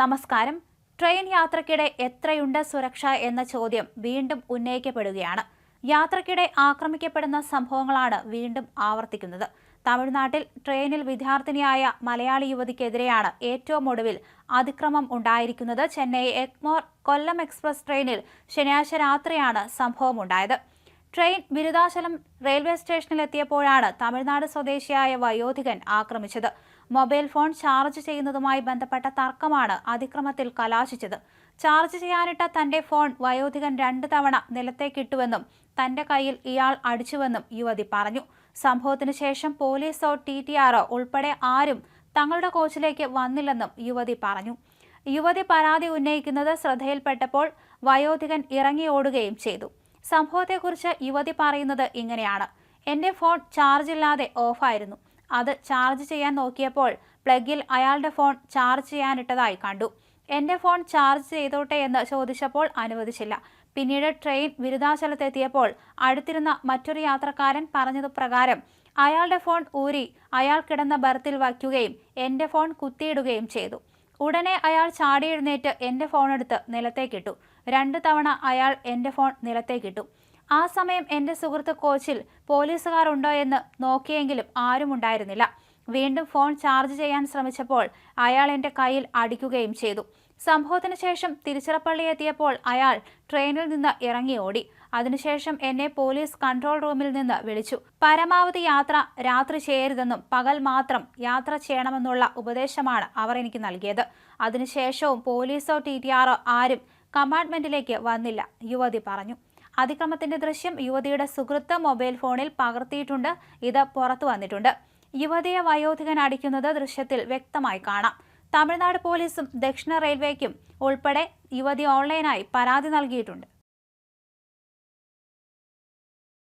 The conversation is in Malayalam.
നമസ്കാരം. ട്രെയിൻ യാത്രക്കിടെ എത്രയുണ്ട് സുരക്ഷ എന്ന ചോദ്യം വീണ്ടും ഉന്നയിക്കപ്പെടുകയാണ്. യാത്രക്കിടെ ആക്രമിക്കപ്പെടുന്ന സംഭവങ്ങളാണ് വീണ്ടും ആവർത്തിക്കുന്നത്. തമിഴ്നാട്ടിൽ ട്രെയിനിൽ വിദ്യാർത്ഥിനിയായ മലയാളി യുവതിക്കെതിരെയാണ് ഏറ്റവും ഒടുവിൽ അതിക്രമം ഉണ്ടായിരിക്കുന്നത്. ചെന്നൈ എഗ്മോർ കൊല്ലം എക്സ്പ്രസ് ട്രെയിനിൽ ശനിയാഴ്ച രാത്രിയാണ് സംഭവമുണ്ടായത്. ട്രെയിൻ ബിരുദാശലം റെയിൽവേ സ്റ്റേഷനിലെത്തിയപ്പോഴാണ് തമിഴ്നാട് സ്വദേശിയായ വയോധികൻ ആക്രമിച്ചത്. മൊബൈൽ ഫോൺ ചാർജ് ചെയ്യുന്നതുമായി ബന്ധപ്പെട്ട തർക്കമാണ് അതിക്രമത്തിൽ കലാശിച്ചത്. ചാർജ് ചെയ്യാനിട്ട തന്റെ ഫോൺ വയോധികൻ രണ്ടു തവണ നിലത്തേക്കിട്ടുവെന്നും തന്റെ കയ്യിൽ ഇയാൾ അടിച്ചുവെന്നും യുവതി പറഞ്ഞു. സംഭവത്തിന് ശേഷം പോലീസോ ടി ടി ആറോ ഉൾപ്പെടെ ആരും തങ്ങളുടെ കോച്ചിലേക്ക് വന്നില്ലെന്നും യുവതി പറഞ്ഞു. യുവതി പരാതി ഉന്നയിക്കുന്നത് ശ്രദ്ധയിൽപ്പെട്ടപ്പോൾ വയോധികൻ ഇറങ്ങി ഓടുകയും ചെയ്തു. സംഭവത്തെക്കുറിച്ച് യുവതി പറയുന്നത് ഇങ്ങനെയാണ്. എന്റെ ഫോൺ ചാർജ് ഇല്ലാതെ ഓഫായിരുന്നു. അത് ചാർജ് ചെയ്യാൻ നോക്കിയപ്പോൾ പ്ലഗിൽ അയാളുടെ ഫോൺ ചാർജ് ചെയ്യാനിട്ടതായി കണ്ടു. എന്റെ ഫോൺ ചാർജ് ചെയ്തോട്ടെ എന്ന് ചോദിച്ചപ്പോൾ അനുവദിച്ചില്ല. പിന്നീട് ട്രെയിൻ ബിരുദാചലത്തെത്തിയപ്പോൾ അടുത്തിരുന്ന മറ്റൊരു യാത്രക്കാരൻ പറഞ്ഞതു പ്രകാരം അയാളുടെ ഫോൺ ഊരി അയാൾ കിടന്ന ബർത്തിൽ വയ്ക്കുകയും എന്റെ ഫോൺ കുത്തിയിടുകയും ചെയ്തു. ഉടനെ അയാൾ ചാടി എഴുന്നേറ്റ് എന്റെ ഫോൺ എടുത്ത് നിലത്തേക്കിട്ടു. രണ്ട് തവണ അയാൾ എന്റെ ഫോൺ നിലത്തേക്കിട്ടു. ആ സമയം എന്റെ സുഹൃത്ത് കോച്ചിൽ പോലീസുകാർ ഉണ്ടോ എന്ന് നോക്കിയെങ്കിലും ആരും ഉണ്ടായിരുന്നില്ല. വീണ്ടും ഫോൺ ചാർജ് ചെയ്യാൻ ശ്രമിച്ചപ്പോൾ അയാൾ എന്റെ കയ്യിൽ അടിക്കുകയും ചെയ്തു. സംഭവത്തിന് ശേഷം തിരുച്ചിറപ്പള്ളി എത്തിയപ്പോൾ അയാൾ ട്രെയിനിൽ നിന്ന് ഇറങ്ങി ഓടി. അതിനുശേഷം എന്നെ പോലീസ് കൺട്രോൾ റൂമിൽ നിന്ന് വിളിച്ചു. പരമാവധി യാത്ര രാത്രി ചെയ്യരുതെന്നും പകൽ മാത്രം യാത്ര ചെയ്യണമെന്നുള്ള ഉപദേശമാണ് അവർ എനിക്ക് നൽകിയത്. അതിനുശേഷവും പോലീസോ ടി ടി ആറോ ആരും കമ്പാർട്ട്മെന്റിലേക്ക് വന്നില്ല യുവതി പറഞ്ഞു. അതിക്രമത്തിന്റെ ദൃശ്യം യുവതിയുടെ സുഹൃത്ത് മൊബൈൽ ഫോണിൽ പകർത്തിയിട്ടുണ്ട്. ഇത് പുറത്തു വന്നിട്ടുണ്ട്. യുവതിയെ വയോധികൻ അടിക്കുന്നത് ദൃശ്യത്തിൽ വ്യക്തമായി കാണാം. തമിഴ്നാട് പോലീസും ദക്ഷിണ റെയിൽവേക്കും ഉൾപ്പെടെ യുവതി ഓൺലൈനായി പരാതി നൽകിയിട്ടുണ്ട്.